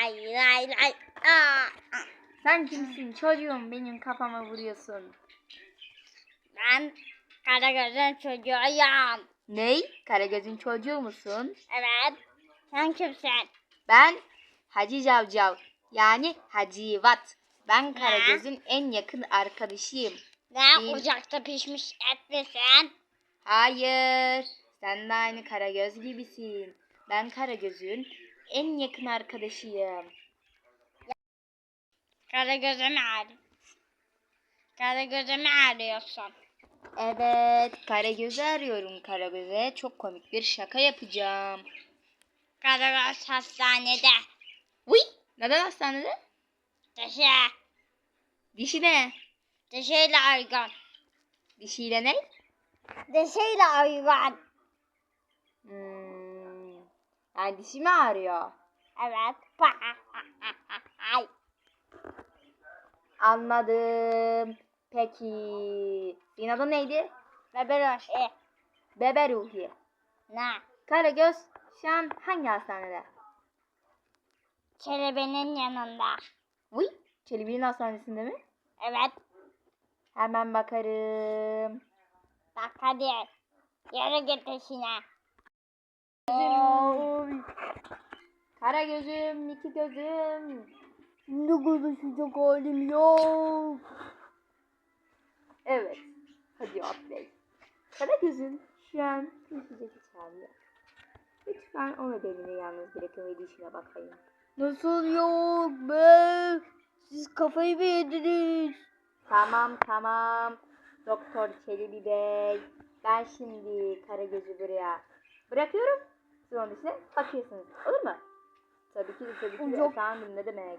Lay lay lay. Aa. Sen kimsin çocuğum benim kafama vuruyorsun. Ben Karagöz'ün çocuğuyum. Ney? Karagöz'ün çocuğu musun? Evet. Sen kimsin? Ben Hacı Cavcav yani Hacivat. Ben Karagöz'ün en yakın arkadaşıyım. Ne Değil. ocakta pişmiş et misin? Hayır. Sen de aynı Karagöz gibisin. Ben Karagöz'ün en yakın arkadaşıyım. Karagöz'ü mü arıyorsun? Karagöz'ü mü arıyorsun? Evet, Karagöz'ü arıyorum Karagöz'e. Çok komik bir şaka yapacağım. Karagöz hastanede. Uy! Neden hastanede? Dişi. Dişi ne? Dişiyle aygan. Dişiyle ne? Dişiyle aygan. Hmm. Yani dişi mi ağrıyor? Evet. Anladım. Peki. Senin adın neydi? Beberoş. E. Bebe Ruhi. Ne? Karagöz şu an hangi hastanede? Kelebenin yanında. Uy! Çelebi'nin hastanesinde mi? Evet. Hemen bakarım. Bak hadi. Yürü git işine. Gözüm. Kara gözüm, iki gözüm. Ne konuşacak halim yok. Evet. Hadi Bey. Kara gözüm şu an konuşacak hiç halim yok. Lütfen onu benimle yalnız bırakın ve dişine bakayım. Nasıl yok be? Siz kafayı mı yediniz? Tamam tamam. Doktor Çelebi Bey. Ben şimdi Karagöz'ü buraya bırakıyorum. Siz onun içine bakıyorsunuz. Olur mu? Tabii ki de tabii ki de Yok. efendim ne demek.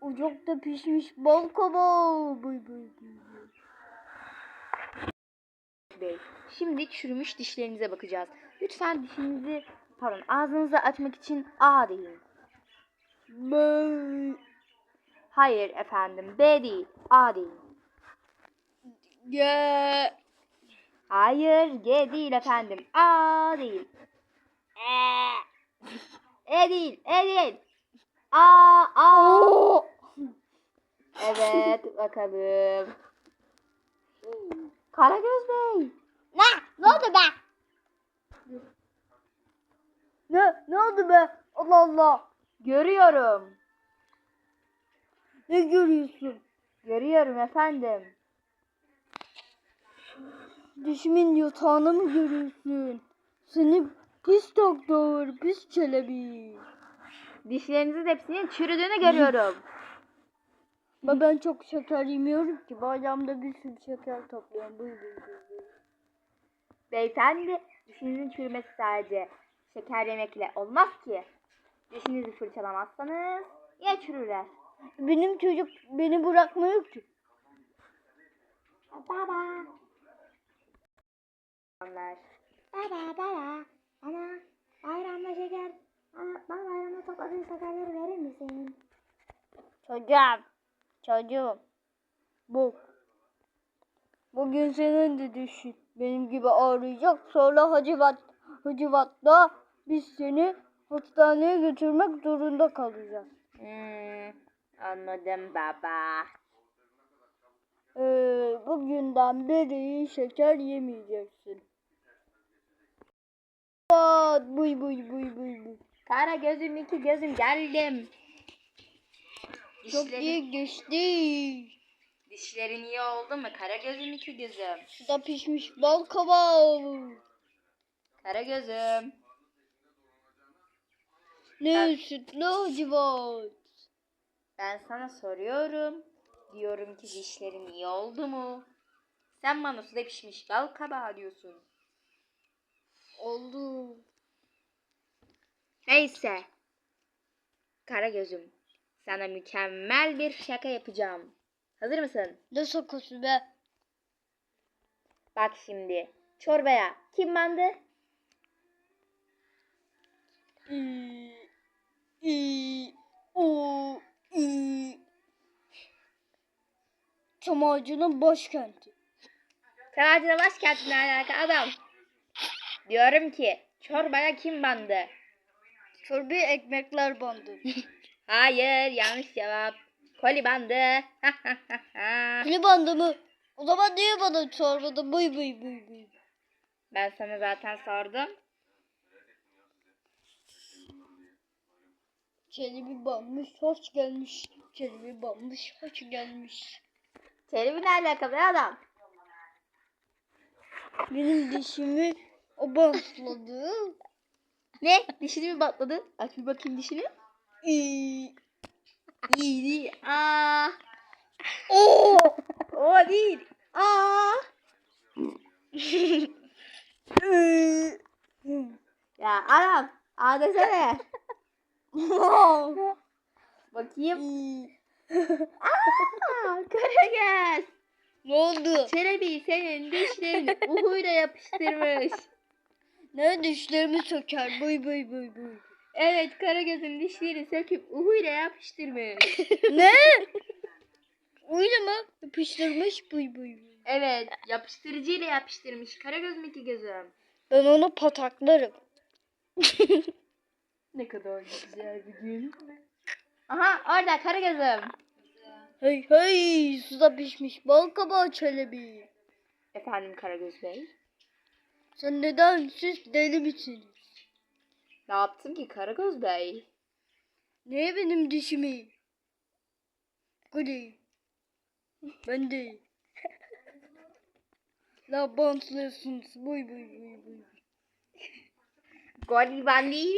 Ocakta pişmiş bal kabağı. Bıy bıy bıy bıy. Bey. Şimdi çürümüş dişlerinize bakacağız. Lütfen dişinizi pardon ağzınızı açmak için A deyin. Bıy. Hayır efendim B değil A deyin. Ge. Hayır G değil efendim A değil. E değil E değil. A A. Oo. Evet bakalım. Karagöz Bey. ne? Ne oldu be? Ne? Ne oldu be? Allah Allah. Görüyorum. Ne görüyorsun? Görüyorum efendim. Dişimin yatağını mı görüyorsun? Seni pis doktor, pis çelebi. Dişlerinizin hepsinin çürüdüğünü görüyorum. Ama ben çok şeker yemiyorum ki. Bayramda bir sürü şeker topluyorum. Bıy bıy bıy. Beyefendi dişinizin çürümesi sadece şeker yemekle olmaz ki. Dişinizi fırçalamazsanız ya çürürler. Benim çocuk beni bırakmıyor ki. Baba. Onlar. Baba baba. Ana bayramda şeker. Ana, bana bayramda topladığın şekerleri verir misin? Çocuğum. Çocuğum. Bak. Bugün senin de dişin benim gibi ağrıyacak. Sonra Hacivat, Hacivat'ta biz seni hastaneye götürmek zorunda kalacağız. Hmm, anladım baba. Ee, bugünden beri şeker yemeyeceksin. Buy buy buy buy buy. Kara gözüm iki gözüm geldim. Çok Dişlerin, iyi geçti. dişlerin iyi oldu mu? Kara gözüm iki gözüm. Suda pişmiş bal kabağı. Kara gözüm. Ne sütlü Hacivat. Ben sana soruyorum. Diyorum ki dişlerin iyi oldu mu? Sen bana suda pişmiş bal kabağı diyorsun. Oldu. Neyse. Kara gözüm. Sana mükemmel bir şaka yapacağım. Hazır mısın? Ne sakası be? Bak şimdi. Çorbaya kim bandı? İ, i, o, i. Çam ağacının başkenti. Kıvacına başkentine alaka adam. Diyorum ki çorbaya kim bandı? Çorbaya ekmekler bandı. Hayır yanlış cevap. Koli bandı. Koli bandı mı? O zaman niye bana sormadın? Buy buy buy buy. ben sana zaten sordum. Çelebi banmış, hoş gelmiş. Çelebi banmış, hoş gelmiş. Çelebi ne alakalı adam? Benim dişimi o bantladı. Ne? Dişini mi batladı? Aç bir bakayım dişini. İyi. İyi değil. Aa. Oo! O değil. Aa. ya adam. Aa desene. Bakayım. Aa, Karagöz. ne oldu? Çelebi senin dişlerini uhuyla yapıştırmış. Ne dişlerimi söker? Buy buy buy buy. Evet Karagöz'ün dişlerini söküp uhuyla yapıştırmış. ne? Öyle mi? Yapıştırmış buy buy buy. Evet yapıştırıcıyla yapıştırmış Karagöz mü ki gözüm? Ben onu pataklarım. Ne kadar güzel bir gün. Aha orada Karagöz'üm. Hey hey suda pişmiş bal kabağı çelebi. Efendim Karagöz Bey. Sen neden siz deli misiniz? Ne yaptım ki Karagöz Bey? Niye benim dişimi? Kuli. Ben de. La bantlıyorsunuz. Buy buy buy buy. Gol ben değil.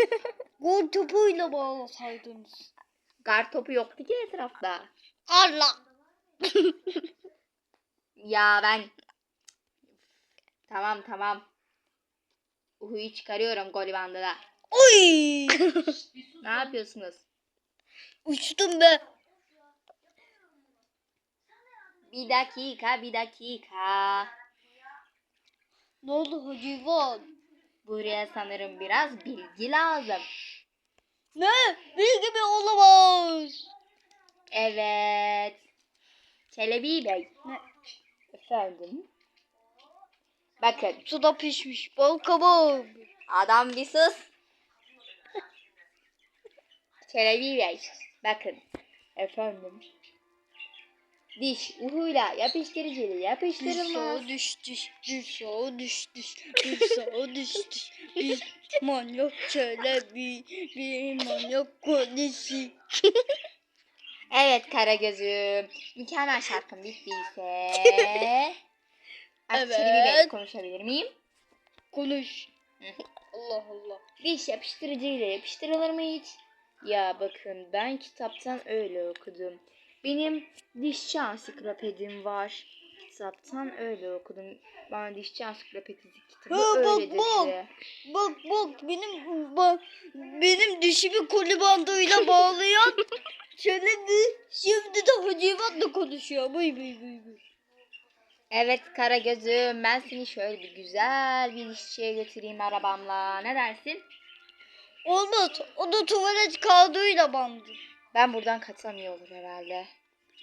Gol topuyla bağlasaydınız. Gar topu yoktu ki etrafta. Allah. Ya ben... Tamam tamam. Uhuyu çıkarıyorum gol bandına. Oy. Ne yapıyorsunuz? Uçtum be. Bir dakika bir dakika. Ne oldu Hacı İvan? Buraya sanırım biraz bilgi lazım. Ne? Bilgi mi olamaz? Evet. Çelebi Bey. Ne? Efendim? Bakın Suda pişmiş bal kabağı. adam bir sus. Çelebi Bey. Bakın. Efendim. Diş uhuyla yapıştırıcıyla Düş yapıştırılmaz. sağa düş düş düş sağa düş düş düş sağa düş düş düş manyak çelebi bir manyak polisi. Evet Karagöz'üm. Mükemmel şarkım bittiyse. Evet. Çelebi Bey'le konuşabilir miyim? Konuş. Allah Allah. Diş yapıştırıcıyla yapıştırılır mı hiç? Ya bakın ben kitaptan öyle okudum. Benim dişçi ansiklopedim var. Kitaptan öyle okudum. Bana dişçi ansiklopedisi kitabı Ha, öyle bak. dedi. Bak bak benim bak, benim dişimi koli bandıyla bağlayan çelebi şimdi de Hacı İvan'la konuşuyor. Bıy bıy bıy bıy. Evet Karagöz'üm ben seni şöyle bir güzel bir dişçiye götüreyim arabamla. Ne dersin? Olmaz. O da tuvalet kağıdıyla bandı. Ben buradan kaçsam iyi olur herhalde.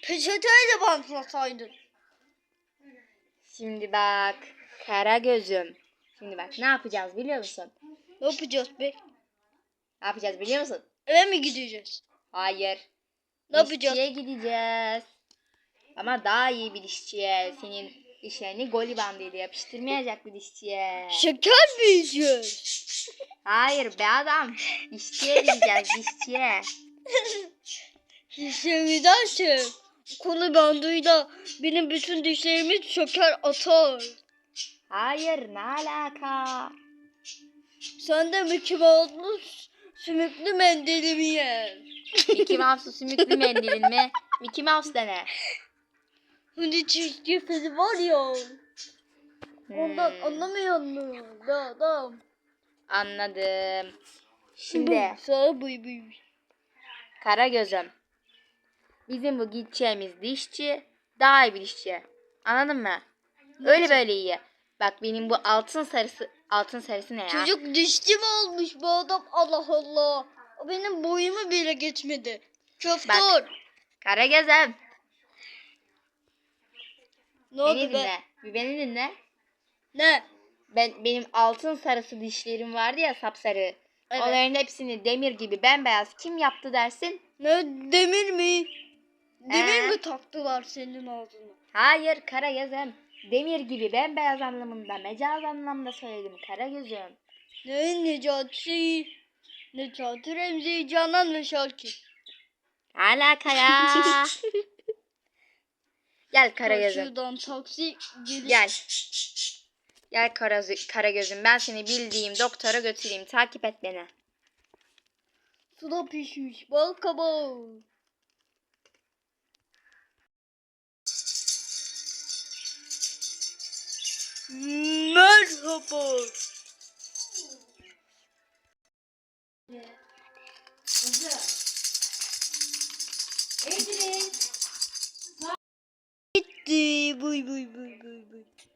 Peçeteyle bantlasaydın. Şimdi bak Karagöz'üm. Şimdi bak ne yapacağız biliyor musun? Ne yapacağız be? Ne yapacağız biliyor musun? Eve mi gideceğiz? Hayır. Ne yapacağız? Gideceğiz. Ama daha iyi bir dişçiye. Senin dişlerini goli bandıyla yapıştırmayacak bir dişçiye. Şeker mi yiyeceğiz? Hayır be adam. Dişçiye gideceğiz dişçiye. Dişlerimi derse kolu bandıyla benim bütün dişlerimi şeker atar. Hayır ne alaka? Sen de Mickey Mouse'lu sümüklü mendilimi ye. Mickey Mouse'u sümüklü mendilin mi? Mickey Mouse dene. Hani çizgi film var ya. Ondan Hmm, anlamıyor musun? Da adam. Anladım. Şimdi Sağ bıy bıy. Karagöz'üm. Bizim bu gideceğimiz dişçi daha iyi bir dişçi. Anladın mı? Öyle böyle iyi. Bak benim bu altın sarısı altın sarısı ne ya? Çocuk dişçi mi olmuş bu adam? Allah Allah. O benim boyumu bile geçmedi. Köftör. Karagöz'üm. Ne oldu Beni be? dinle. Bir beni dinle. Ne? Ben benim altın sarısı dişlerim vardı ya sapsarı. Evet. Onların hepsini demir gibi bembeyaz kim yaptı dersin? Ne demir mi? Demir Ee? mi taktılar senin ağzına? Hayır kara gözüm. Demir gibi bembeyaz anlamında mecaz anlamda söyledim kara gözüm. Ne Necati? Necati Remzi Canan ve Şakir. Alaka ya. Gel kara gözüm. Karşıdan taksi geliş. Gel. Gel kara, kara gözüm. Ben seni bildiğim doktora götüreyim. Takip et beni. Suda pişmiş bal kabağı. Merhaba. Gitti. Buy buy buy buy buy.